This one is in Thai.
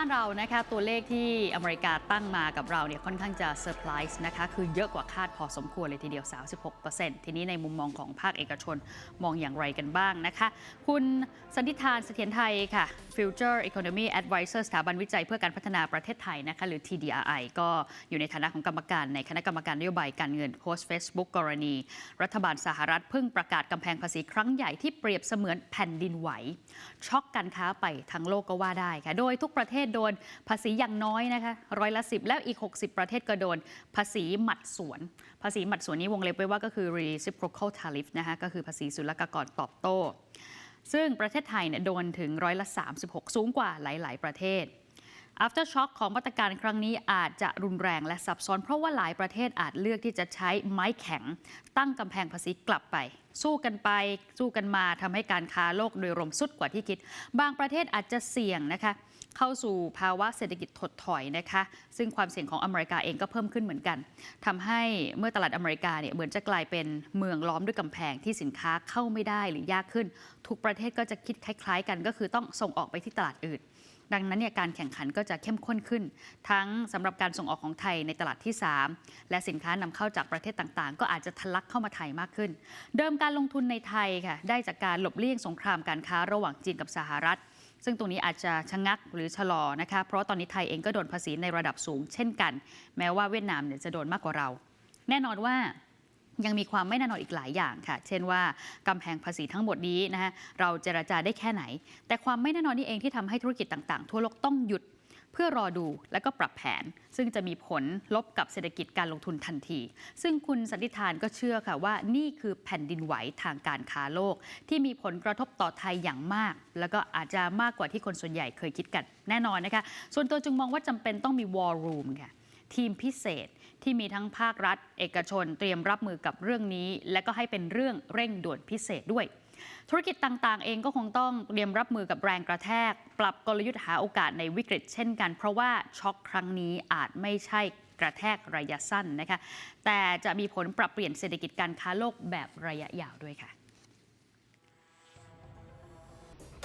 บ้านเรานะคะตัวเลขที่อเมริกาตั้งมากับเราเนี่ยค่อนข้างจะเซอร์ไพรส์นะคะคือเยอะกว่าคาดพอสมควรเลยทีเดียว 36%ทีนี้ในมุมมองของภาคเอกชนมองอย่างไรกันบ้างนะคะ คุณสันติธานเสถียรไทยค่ะ Future Economy Advisor สถาบันวิจัยเพื่อการพัฒนาประเทศไทยนะคะหรือ TDRI ก็อยู่ในฐานะของกรรมการในคณะกรรมการนโยบายการเงินโพสต์ Facebook กรณี รัฐบาลสหรัฐเพิ่งประกาศกำแพงภาษีครั้งใหญ่ที่เปรียบเสมือนแผ่นดินไหว ช็อกการค้าไปทั้งโลกก็ว่าได้ค่ะโดยทุกประเทศโดนภาษีอย่างน้อยนะคะร้อยละ10 แล้วอีก 60 ประเทศก็โดน ภาษีหมัดสวน ภาษีหมัดสวนนี้วงเล็บไว้ว่าก็คือ reciprocal tariff นะคะก็คือภาษีศุลกากรตอบโต้ ซึ่งประเทศไทยเนี่ยโดนถึงร้อยละ36 สูงกว่าหลาย ๆ ประเทศ after shock ของมาตรการครั้งนี้อาจจะรุนแรงและซับซ้อน เพราะว่าหลายประเทศอาจเลือกที่จะใช้ไม้แข็ง ตั้งกำแพงภาษีกลับไป สู้กันไป สู้กันมาทำให้การค้าโลกโดยรวมสุดกว่าที่คิด บางประเทศอาจจะเสี่ยงนะคะเข้าสู่ภาวะเศรษฐกิจถดถอยนะคะ ซึ่งความเสี่ยงของอเมริกาเองก็เพิ่มขึ้นเหมือนกันทำให้เมื่อตลาดอเมริกาเนี่ยเหมือนจะกลายเป็นเมืองล้อมด้วยกำแพงที่สินค้าเข้าไม่ได้หรือยากขึ้น ทุกประเทศก็จะคิดคล้าย ๆ กันก็คือต้องส่งออกไปที่ตลาดอื่น ดังนั้นเนี่ยการแข่งขันก็จะเข้มข้นขึ้น ทั้งสำหรับการส่งออกของไทยในตลาดที่ 3 และสินค้านำเข้าจากประเทศต่างๆ ก็อาจจะทะลักเข้ามาไทยมากขึ้น เดิมการลงทุนในไทยค่ะได้จากการหลบเลี่ยงสงครามการค้าระหว่างจีนกับสหรัฐซึ่งตรงนี้อาจจะชะงักหรือชะลอนะคะ เพราะตอนนี้ไทยเองก็โดนภาษีในระดับสูงเช่นกัน แม้ว่าเวียดนามเนี่ยจะโดนมากกว่าเรา แน่นอนว่า ยังมีความไม่แน่นอนอีกหลายอย่างค่ะ เช่นว่ากำแพงภาษีทั้งหมดนี้นะฮะเราเจราจาได้แค่ไหน แต่ความไม่แน่นอนนี่เองที่ทำให้ธุรกิจต่างๆ ทั่วโลกต้องหยุดเพื่อรอดูและก็ปรับแผน ซึ่งจะมีผลลบกับเศรษฐกิจการลงทุนทันที ซึ่งคุณสันติธานก็เชื่อค่ะว่านี่คือแผ่นดินไหวทางการค้าโลก ที่มีผลกระทบต่อไทยอย่างมาก แล้วก็อาจจะมากกว่าที่คนส่วนใหญ่เคยคิดกันแน่นอนนะคะส่วนตัวจึงมองว่าจำเป็นต้องมี war room ค่ะ ทีมพิเศษที่มีทั้งภาครัฐ เอกชนเตรียมรับมือกับเรื่องนี้ และก็ให้เป็นเรื่องเร่งด่วนพิเศษด้วย ธุรกิจต่างๆ เองก็คงต้องเตรียมรับมือกับแรงกระแทก ปรับกลยุทธ์หาโอกาสในวิกฤตเช่นกัน เพราะว่าช็อคครั้งนี้อาจไม่ใช่กระแทกระยะสั้นนะคะแต่จะมีผลปรับเปลี่ยนเศรษฐกิจการค้าโลกแบบระยะยาวด้วยค่ะ